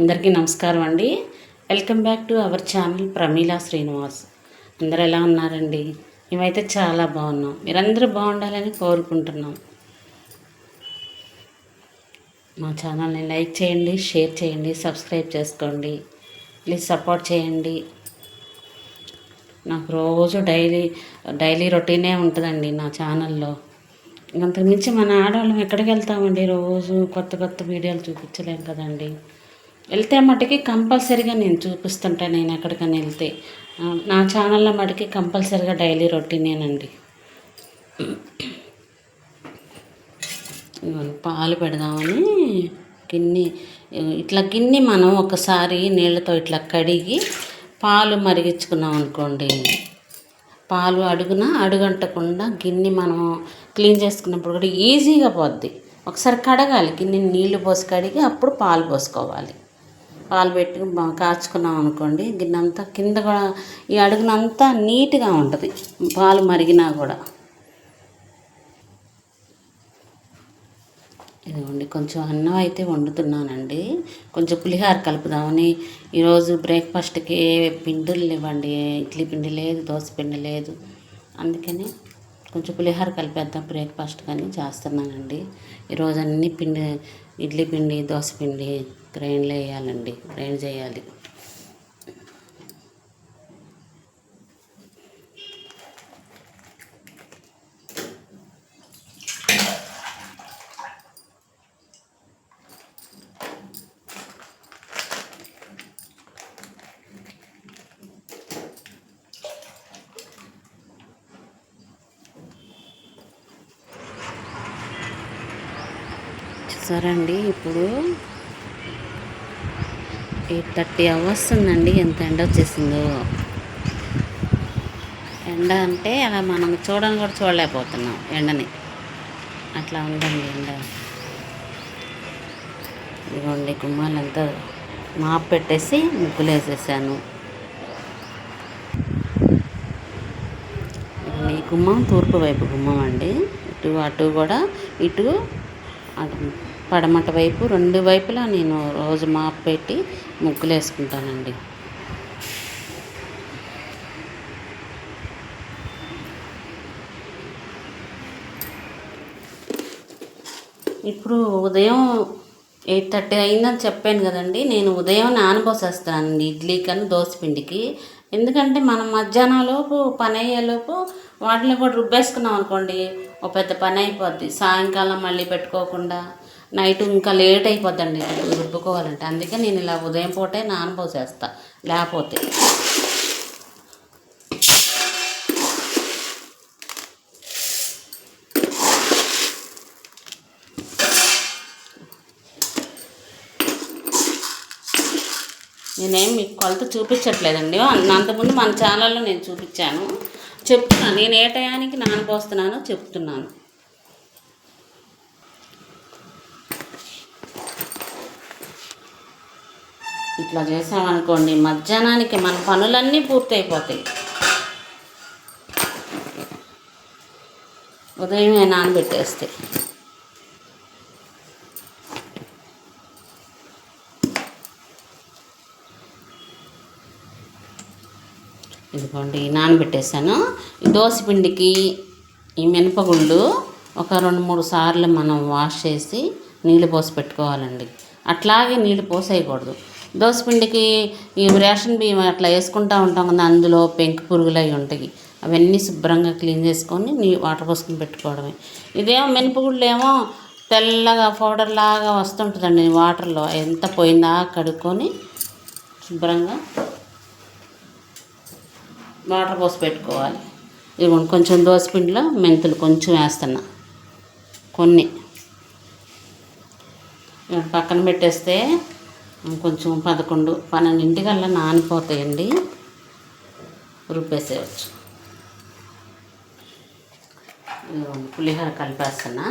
అందరికీ నమస్కారం అండి. Welcome back to our channel Pramila Srinivas. అందరు ఎలా ఉన్నారండి? మేమైతే చాలా బాగున్నాం. మీరందరూ బాగుండాలని కోరుకుంటున్నాం. మా ఛానల్ని లైక్ చేయండి షేర్ చేయండి సబ్స్క్రైబ్ చేసుకోండి. ప్లీజ్ సపోర్ట్ చేయండి. నాకు రోజు డైలీ డైలీ రొటీనే ఉంటుందండి నా ఛానల్లో. అంతకు మించి మన ఆడవాళ్ళం ఎక్కడికి వెళ్తామండి? రోజు కొత్త కొత్త వీడియోలు చూపించలేం కదండి. వెళ్తే మటుకి కంపల్సరీగా నేను చూపిస్తుంటాను నేను ఎక్కడికైనా వెళ్తే. నా ఛానల్లో మటుకి కంపల్సరీగా డైలీ రొటీనేనండి. పాలు పెడదామని గిన్నె ఇట్లా గిన్నె మనం ఒకసారి నీళ్ళతో ఇట్లా కడిగి పాలు మరిగించుకున్నాం అనుకోండి. పాలు అడుగున అడుగంటకుండా గిన్నె మనం క్లీన్ చేసుకున్నప్పుడు కూడా ఈజీగా పోద్ది. ఒకసారి కడగాలి గిన్నె నీళ్ళు పోసి కడిగి అప్పుడు పాలు పోసుకోవాలి. పాలు పెట్టి కాచుకున్నాం అనుకోండి గిన్నంతా కింద కూడా ఈ అడుగునంతా నీట్గా ఉంటుంది పాలు మరిగినా కూడా. ఇదిగోండి కొంచెం అన్నం అయితే వండుతున్నానండి. కొంచెం పులిహార కలుపుదామని. ఈరోజు బ్రేక్ఫాస్ట్కి పిండిలు లేవండి ఇడ్లీ పిండి లేదు దోశ పిండి లేదు. అందుకని కొంచెం పులిహార కలిపేద్దాం బ్రేక్ఫాస్ట్ కానీ చేస్తున్నానండి. ఈరోజు అన్ని పిండి ఇడ్లీ పిండి దోశ పిండి గ్రైండ్లో వేయాలండి. గ్రైండ్ చేయాలి. చూసారండి ఇప్పుడు ఎయిట్ థర్టీ అవర్స్ ఉందండి ఎంత ఎండ వచ్చేసిందో. ఎండ అంటే అలా మనం చూడని కూడా చూడలేకపోతున్నాం ఎండని. అట్లా ఉందండి ఎండ. ఇదిగోండి గుమ్మాలంతా మాప్ పెట్టేసి ముగ్గులు వేసేసాను ఈ గుమ్మం తూర్పు వైపు గుమ్మం అండి. ఇటు అటు కూడా ఇటు అటు పడమట వైపు రెండు వైపులా నేను రోజు మాప్ పెట్టి ముగ్గులు వేసుకుంటానండి ఇప్పుడు ఉదయం ఎయిట్ థర్టీ అయిందని చెప్పాను కదండి. నేను ఉదయం నానబోసేస్తానండి ఇడ్లీ కానీ పిండికి ఎందుకంటే మనం మధ్యాహ్నం లోపు పని అయ్యేలోపు వాటిని కూడా రుబ్బేసుకున్నాం అనుకోండి ఒక పెద్ద పని అయిపోద్ది. సాయంకాలం మళ్ళీ పెట్టుకోకుండా నైట్ ఇంకా లేట్ అయిపోద్దండి రుబ్బుకోవాలంటే అందుకే నేను ఇలా ఉదయం పూటే నానబోసేస్తా లేకపోతే. నేనేం మీకు కొలత చూపించట్లేదండి. అంతకుముందు మన ఛానల్లో నేను చూపించాను. చెప్తున్నాను నేను ఏ టయానికి నానబోస్తున్నానో చెప్తున్నాను. ఇట్లా చేసామనుకోండి మధ్యాహ్నానికి మన పనులన్నీ పూర్తయిపోతాయి. ఉదయమే నానబెట్టేస్తే. ఇదిగోండి నానబెట్టేసాను ఈ పిండికి ఈ మినపగుళ్ళు ఒక రెండు మూడు సార్లు మనం వాష్ చేసి నీళ్ళు పోసి పెట్టుకోవాలండి. అట్లాగే నీళ్ళు పోసేయకూడదు. దోసపిండికి ఈ రేషన్ బియ్యం అట్లా వేసుకుంటూ ఉంటాం కదా అందులో పెంకు పురుగులు అవి ఉంటాయి. అవన్నీ శుభ్రంగా క్లీన్ చేసుకొని నీ వాటర్ పోసుకొని పెట్టుకోవడమే. ఇదేమో మినపగుళ్ళు ఏమో తెల్లగా పౌడర్ లాగా వస్తుంటుందండి వాటర్లో. ఎంత పోయిందా కడుక్కొని శుభ్రంగా వాటర్ పోసి పెట్టుకోవాలి. ఇదిగోండి కొంచెం దోసపిండిలో మెంతులు కొంచెం వేస్తున్నా. కొన్ని. పక్కన పెట్టేస్తే కొంచెం పదకొండు పన్నెండింటికల్లా నానిపోతాయండి. రుబ్బేసేయచ్చు. పులిహోర కలిపేస్తున్నా.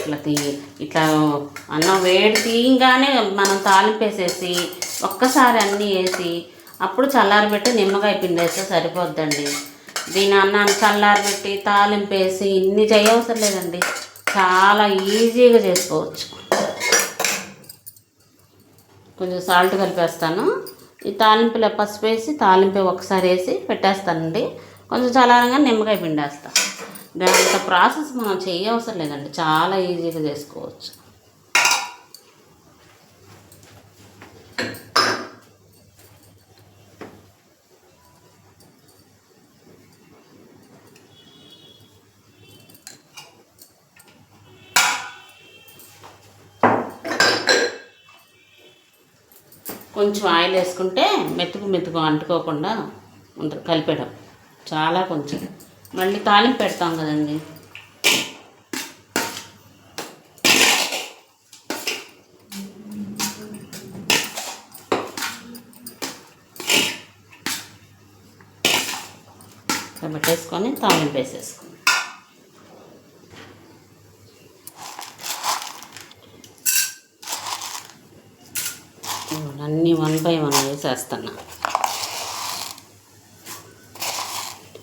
ఇట్లా తీ ఇట్లా అన్నం వేడి తీయంగానే మనం తాలింపేసేసి ఒక్కసారి అన్నీ వేసి అప్పుడు చల్లారబెట్టి నిమ్మకాయ పిండి వేస్తే సరిపోద్దండి. దీని అన్నాన్ని చల్లారబెట్టి తాలింపేసి ఇన్ని చేయవసరం లేదండి. చాలా ఈజీగా చేసుకోవచ్చు. కొంచెం సాల్ట్ కలిపేస్తాను. ఈ తాలింపులో పసుపు వేసి తాలింపు ఒకసారి వేసి పెట్టేస్తానండి. కొంచెం చల్లారంగా నిమ్మకాయ పిండేస్తాను దాని ప్రాసెస్ మనం చేయవసరం లేదండి. చాలా ఈజీగా చేసుకోవచ్చు. కొంచెం ఆయిల్ వేసుకుంటే మెతుకు మెతుకు అంటుకోకుండా ఉంటుంది కలిపేయడం. చాలా కొంచెం. మళ్ళీ తాలింపు పెడతాం కదండి. ఇట్లా పెట్టేసుకొని తాలింపు వేసేసుకుందాం. అన్నీ వన్ బై వన్ వేసేస్తున్నా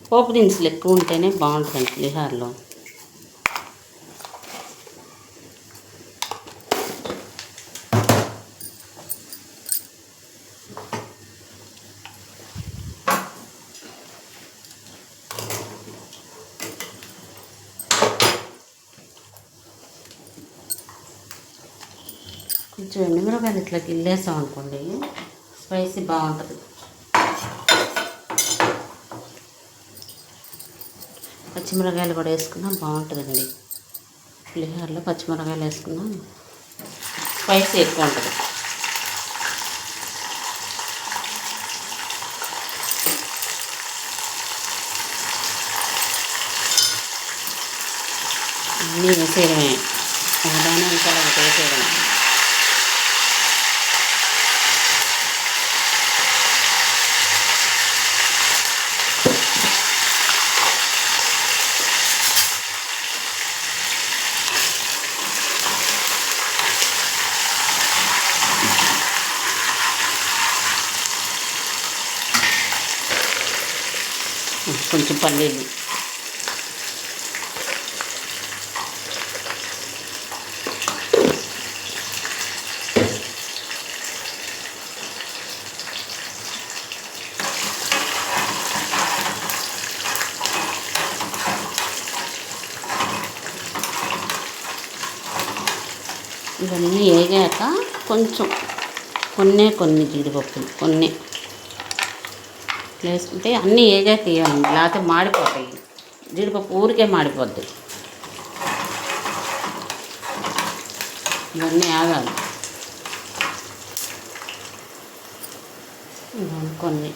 పోపు దినుసులు ఎక్కువ ఉంటేనే బాగుంటుంది పులిహారలో కొంచెం ఎండుమిరపకాయలు ఇట్లా గిల్లేసాం అనుకోండి స్పైసీ బాగుంటుంది. పచ్చిమిరకాయలు కూడా వేసుకున్నా బాగుంటుందండి. పులిహోరలో పచ్చిమిరకాయలు వేసుకున్నా స్పైసీ ఎక్కువ ఉంటుంది. అన్నీ వేసేయడమే. ఒకదాని ఇంకా ఒకటి వేసేయడమే కొంచెం పల్లీలు ఇవన్నీ వేగాక కొంచెం కొన్నే కొన్ని జీడిపప్పులు కొన్ని వేసుకుంటే అన్నీ ఏగా తీయాలండి లేకపోతే మాడిపోతాయి. జీడిపప్పు ఊరికే మాడిపోద్ది. ఇవన్నీ ఆగాలి. కొన్ని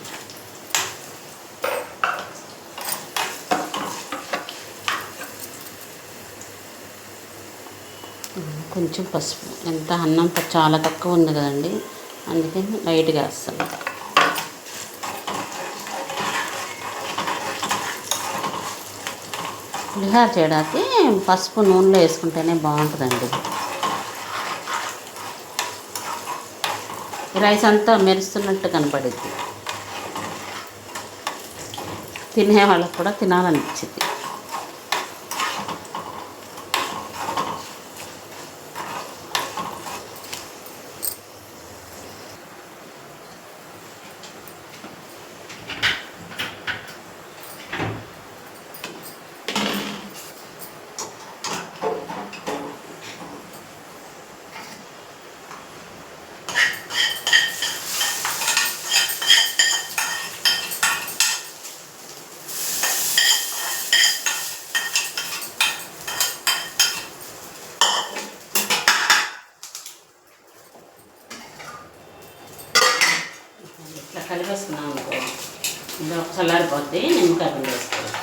కొంచెం పసుపు. ఎంత అన్నం చాలా తక్కువ ఉంది కదండి. అందుకని లైట్గా వేస్తాను. పులిహార చేయడానికి పసుపు నూనెలో వేసుకుంటేనే బాగుంటుందండి. రైస్ అంతా మెరుస్తున్నట్టు కనపడుద్ది. తినే వాళ్ళకి కూడా తినాలనిపించింది ఇందులో ఒక చల్లారిపోద్ది నిమ్మకాయ పిండి వేసుకోవచ్చు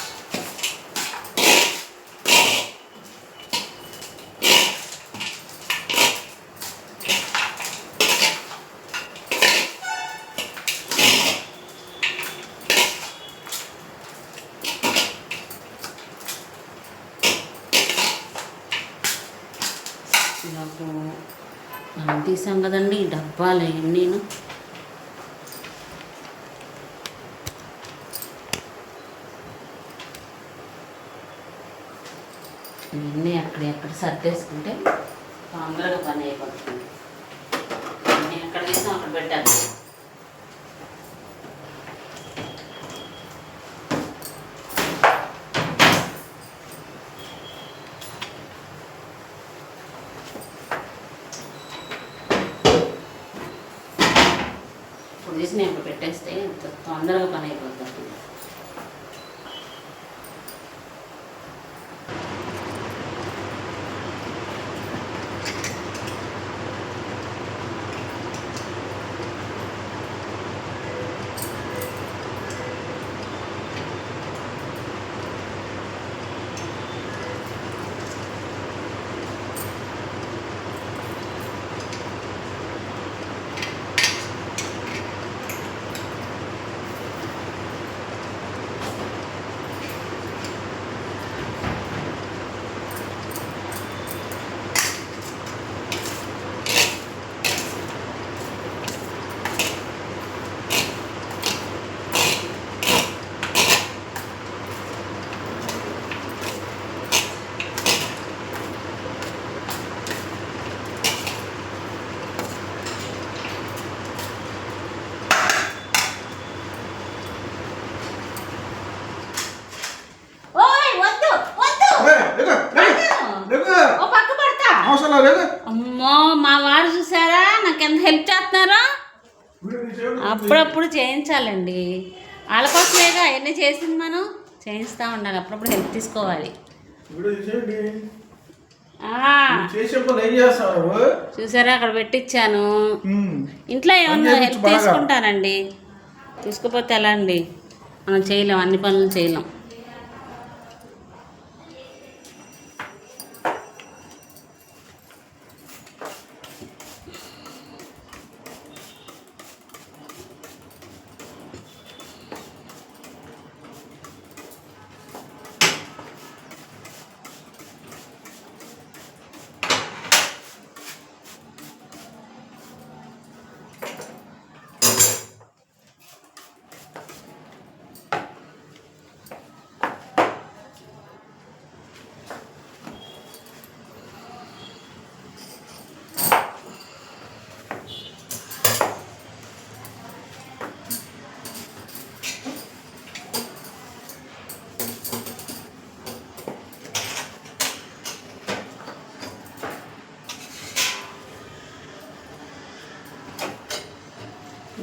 నాకు మనం తీసాం కదండి ఈ డబ్బాలు నేను ఇవన్నీ అక్కడ ఎక్కడ సర్దేసుకుంటే తొందరగా పని అయిపోతుంది. నేను ఎక్కడ అక్కడ పెట్టాను ఇప్పుడు తీసి నేను పెట్టేస్తే తొందరగా పని అయిపోతుంది ఓయ్ వద్దు వద్దు ఏయ్, లేకు, లేకు, లేకు. ఓ పక్క పడతా అవసరం లేదు అమ్మో మా వారు చూసారా నాకు ఎంత హెల్ప్ చేస్తున్నారో వీడు నీ చేతులు అప్పుడప్పుడు చేయించాలండి వాళ్ళ అవన్నీ చేసింది మనం చేయిస్తూ ఉండాలి. అప్పుడప్పుడు హెల్ప్ తీసుకోవాలి. చూసారా? అక్కడ పెట్టించాను. ఇంట్లో ఏమన్నా హెల్ప్. తీసుకుంటానండి. తీసుకుపోతే ఎలా అండి? మనం చేయలేం. అన్ని పనులు చేయలేం.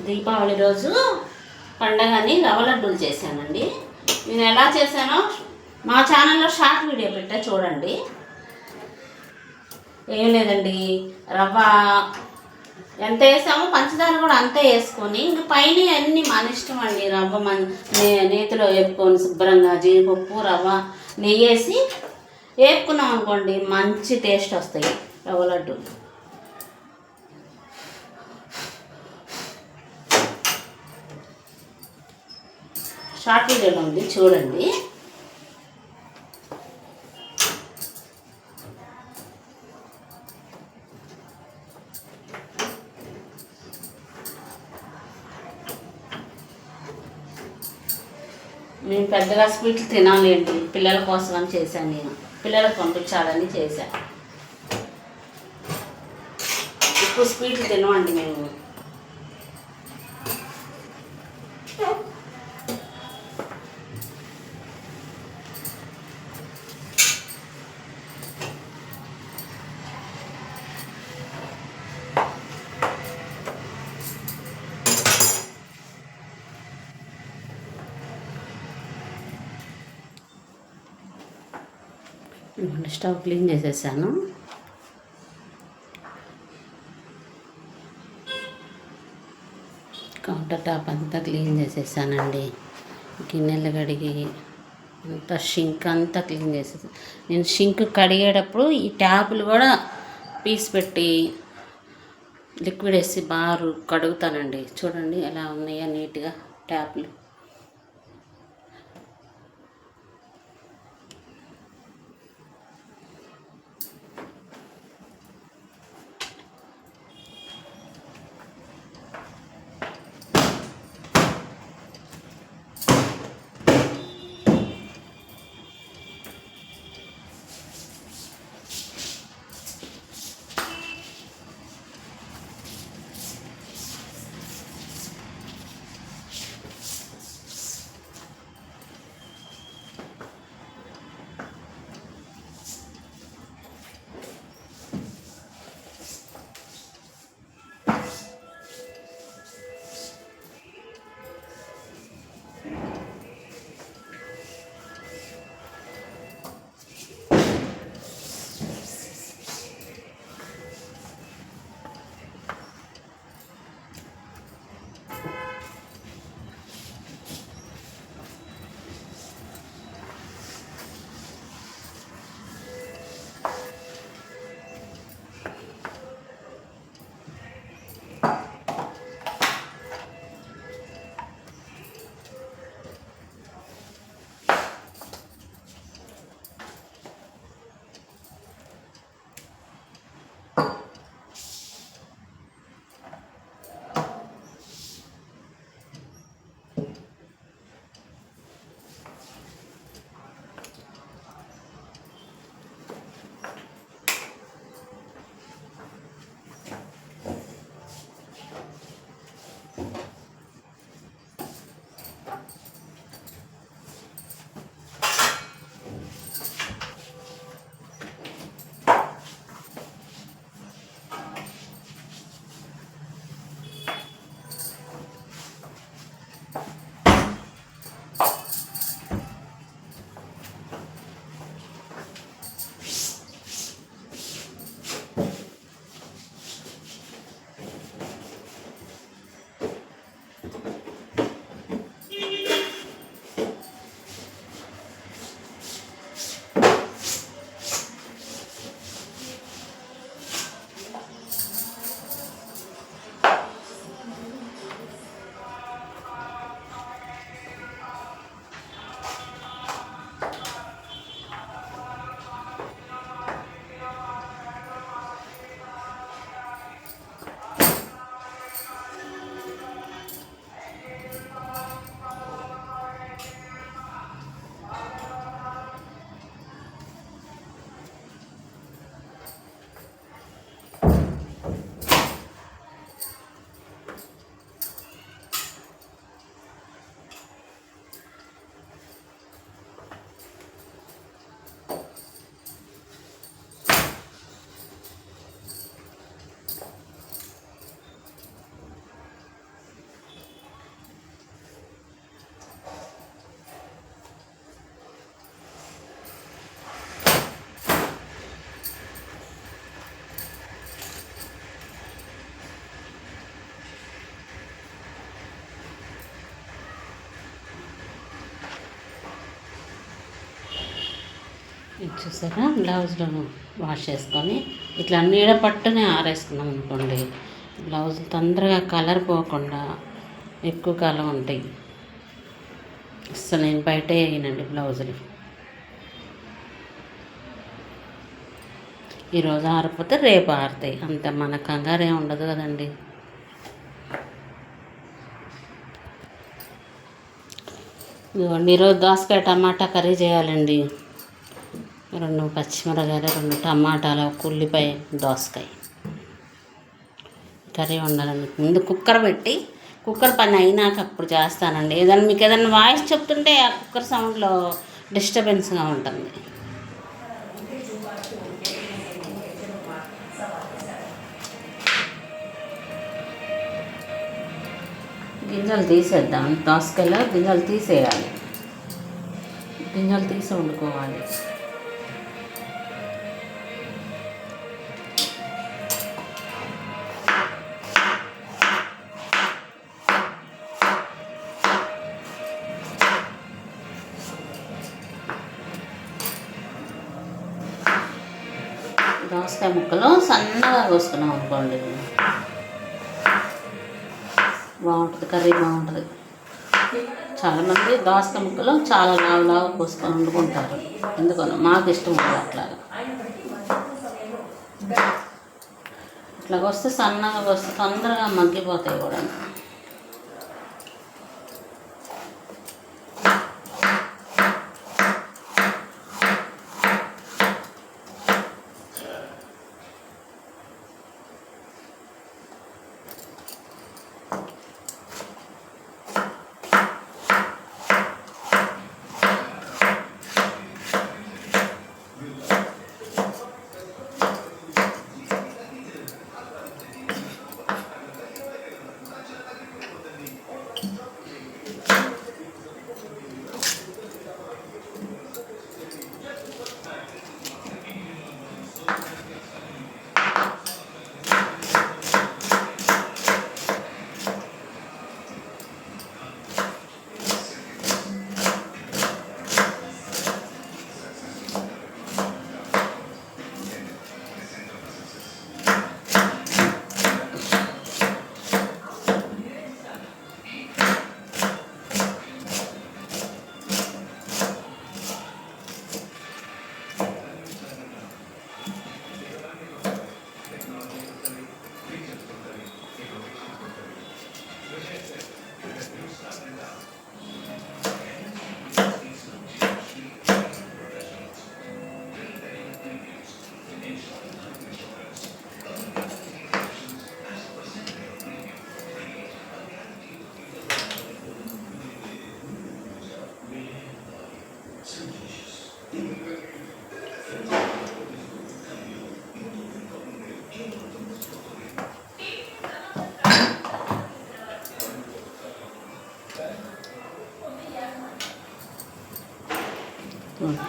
దీపావళి రోజు పండగని రవ్వ లడ్డూలు చేశానండి. నేను ఎలా చేశానో మా ఛానల్లో షార్ట్ వీడియో పెట్టా చూడండి. ఏం లేదండి రవ్వ ఎంత వేసామో పంచదార కూడా అంతే వేసుకొని ఇంక పైన అన్నీ మన ఇష్టం అండి రవ్వ మన నే- నేతిలో వేపుకొని శుభ్రంగా జీడిపప్పు రవ్వ నెయ్యి వేసి వేపుకున్నాం అనుకోండి మంచి టేస్ట్ వస్తాయి రవ్వ లడ్డూలు. షార్ట్ వీడియోలో ఉంది చూడండి. మేము పెద్దగా స్వీట్లు తినాలేండి పిల్లల కోసం అని చేశాను నేను. పిల్లలకు పంపించాలని చేశాను. ఎక్కువ స్వీట్లు తినమండి మేము. ఇదిగోండి, స్టవ్ క్లీన్ చేసేసాను. కౌంటర్ టాప్ అంతా క్లీన్ చేసేసానండి. గిన్నెలు కడిగి అంతా షింక్ అంతా క్లీన్ చేసేసాను నేను షింక్ కడిగేటప్పుడు ఈ ట్యాపులు కూడా పీస్ పెట్టి లిక్విడ్ వేసి బాగా కడుగుతానండి. చూడండి ఎలా ఉన్నాయో నీట్గా ట్యాప్లు. చూసారా? బ్లౌజ్లో వాష్ చేసుకొని ఇట్లా నీడ పట్టునే ఆరేసుకున్నాం అనుకోండి బ్లౌజ్ తొందరగా కలర్ పోకుండా ఎక్కువ కాలం ఉంటాయి. అసలు నేను బయటే వేయనండి బ్లౌజులు. ఈరోజు ఆరిపోతే రేపు ఆరుతాయి. అంత మన కంగారే ఉండదు కదండి. ఇదిగోండి ఈరోజు దోసకాయ టమాటా కర్రీ చేయాలండి. రెండు పచ్చిమిరకాయలు రెండు టమాటాలు ఒక ఉల్లిపాయ దోసకాయ. కర్రీ వండాలండి ముందు కుక్కర్ పెట్టి కుక్కర్ పని అయినాక అప్పుడు చేస్తానండి. ఏదైనా మీకు ఏదైనా వాయిస్ చెప్తుంటే ఆ కుక్కర్ సౌండ్లో డిస్టర్బెన్స్గా ఉంటుంది. గింజలు తీసేద్దాం. దోసకాయలో గింజలు తీసేయాలి. గింజలు తీసి వండుకోవాలి. దోసకాయ ముక్కలు సన్నగా కోసుకున్నాం అనుకోండి. బాగుంటుంది కర్రీ బాగుంటుంది. చాలామంది దోసకాయ ముక్కలు చాలా లావు లావు కోసుకొని వండుకుంటారు. ఎందుకనో మాకు ఇష్టం ఉండదు అట్లాగా. ఇట్లా వస్తే సన్నగా వస్తే తొందరగా మగ్గిపోతాయి కూడా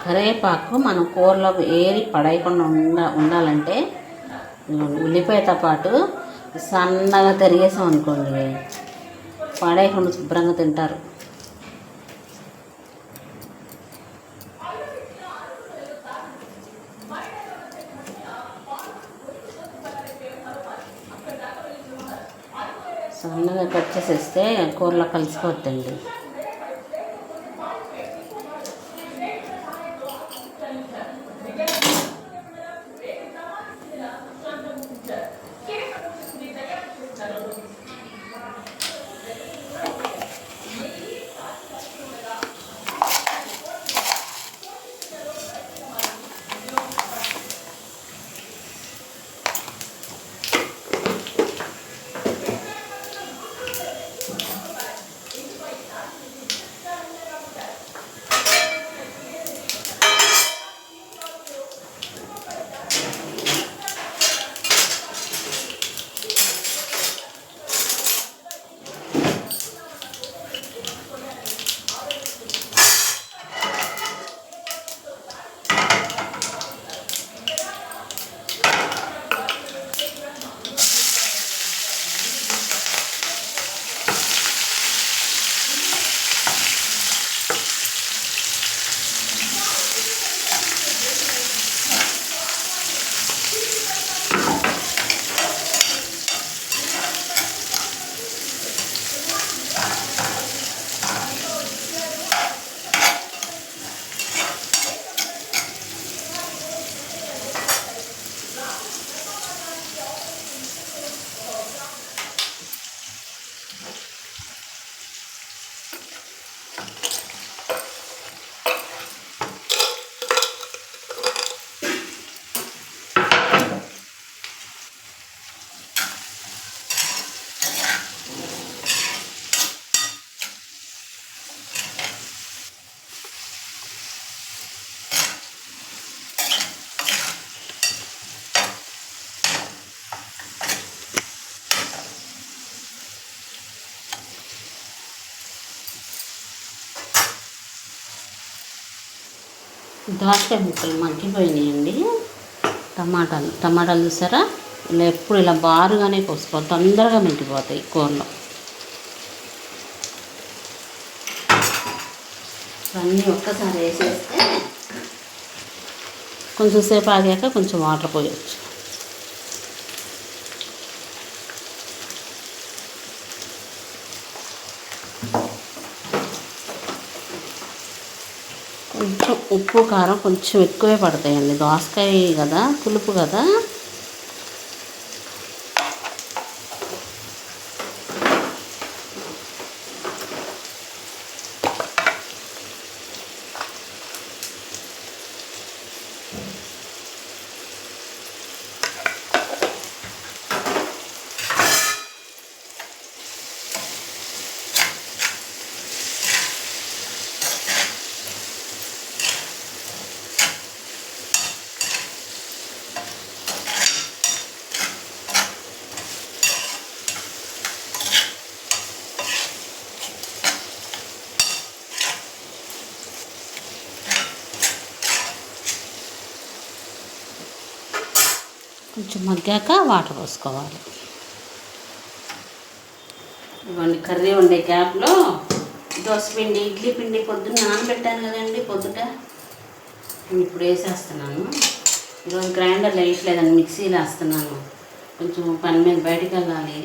కరివేపాకు మనం కూరలో ఏరి పడేయకుండా ఉండ ఉండాలంటే ఉల్లిపాయతో పాటు సన్నగా తరిగేసాం అనుకోండి. పడేయకుండా శుభ్రంగా తింటారు. సన్నగా కట్ చేసేస్తే కూరలో కలిసిపోద్దండి. దోసకాయ ముక్కలు మగ్గిపోయినాయండి టమాటాలు. టమాటాలు చూసారా? ఇలా ఎప్పుడు ఇలా బారుగానే కోసుకోవాలి. తొందరగా మగ్గిపోతాయి కూరలో. అన్నీ ఒక్కసారి వేసేస్తే కొంచెం సేపు ఆగాక కొంచెం వాటర్ పోయవచ్చు కొంచెం ఉప్పు కారం కొంచెం ఎక్కువే పడతాయండి. దోసకాయ కదా పులుపు కదా. కొంచెం మగ్గాక వాటర్ పోసుకోవాలి. ఇవ్వండి కర్రీ ఉండే గ్యాప్లో దోశ పిండి ఇడ్లీ పిండి పొద్దున్న నానబెట్టాను కదండి పొద్దుట. నేను ఇప్పుడు వేసేస్తున్నాను. ఈరోజు గ్రైండర్ వేయట్లేదండి మిక్సీలో వేస్తున్నాను. కొంచెం పని మీద బయటకు వెళ్ళాలి.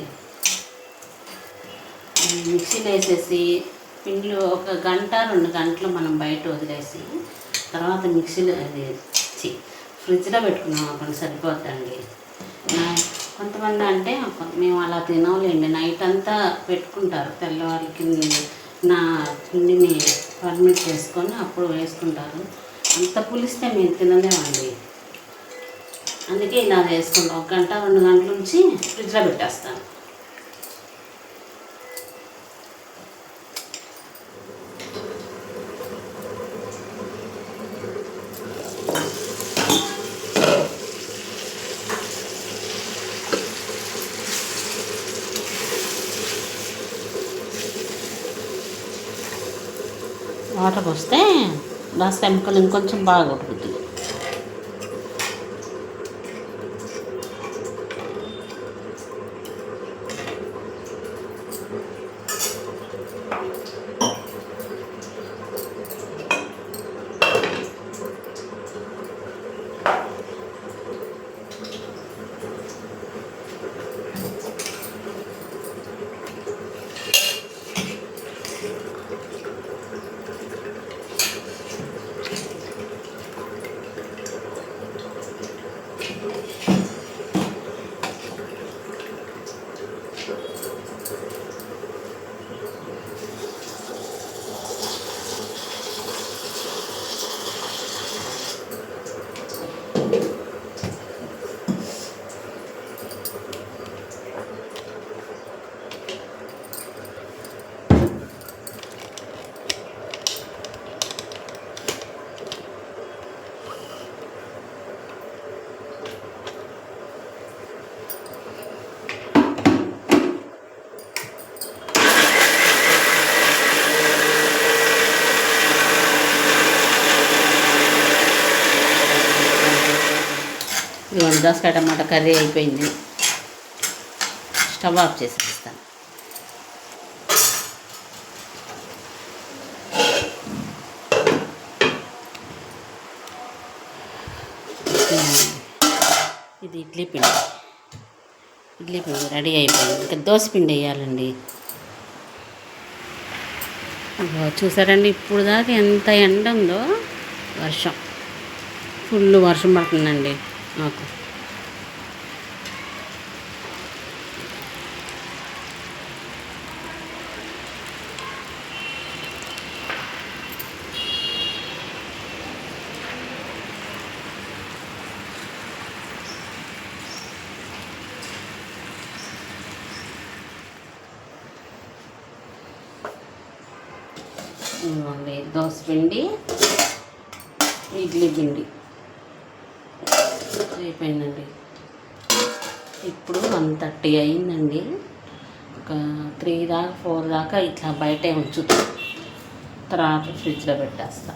మిక్సీలో వేసేసి పిండిలో ఒక గంట రెండు గంటలు మనం బయట వదిలేసి తర్వాత మిక్సీలో అది ఫ్రిడ్జ్లో పెట్టుకున్నాం అనుకోండి సరిపోద్దండి. నా- కొంతమంది అంటే మేము అలా తినలేండి నైట్ అంతా పెట్టుకుంటారు. తెల్లవారికి నా పిండిని పర్మిట్ చేసుకొని అప్పుడు వేసుకుంటారు. అంత పులిస్తే మేము తినలేమండి. అందుకే ఇలా వేసుకుంటాం. ఒక గంట రెండు గంటల నుంచి ఫ్రిడ్జ్లో పెట్టేస్తాను వాటర్ పోస్తే దోసకాయ ముక్కలు ఇంకొంచెం బాగా ఉడుకుతుంది ఇదిగోండి దోసకాయ టమాటా కర్రీ అయిపోయింది. స్టవ్ ఆఫ్ చేసి ఇస్తాను ఇది ఇడ్లీ పిండి. ఇడ్లీ పిండి రెడీ అయిపోయింది. ఇంకా దోశ పిండి వేయాలండి. చూసారండి ఇప్పుడు దాకా ఎంత ఎండ ఉందో? వర్షం. ఫుల్ వర్షం పడుతుందండి. నాకు దోశ పిండి ఇడ్లీ పిండి. అయిపోయిందండి. ఇప్పుడు వన్ థర్టీ అయిందండి. ఒక త్రీ దాకా ఫోర్ దాకా ఇట్లా బయటే ఉంచుతా తర్వాత ఫ్రిడ్జ్లో పెట్టేస్తా.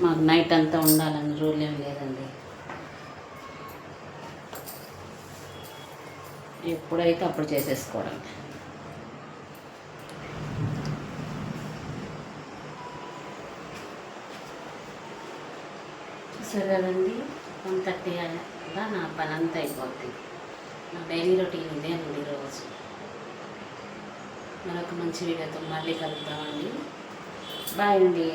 మాకు నైట్ అంతా ఉండాలని రూల్ ఏం లేదండి. ఎప్పుడైతే అప్పుడు చేసేసుకోవడం. సరేనండి వన్ థర్టీ అలా నా పని అంతా అయిపోద్ది. నా డైలీ రొటీన్ ఉంది రోజు. మరొక మంచి వీడియోతో మళ్ళీ కలుద్దామండి. బాయ్ అండి.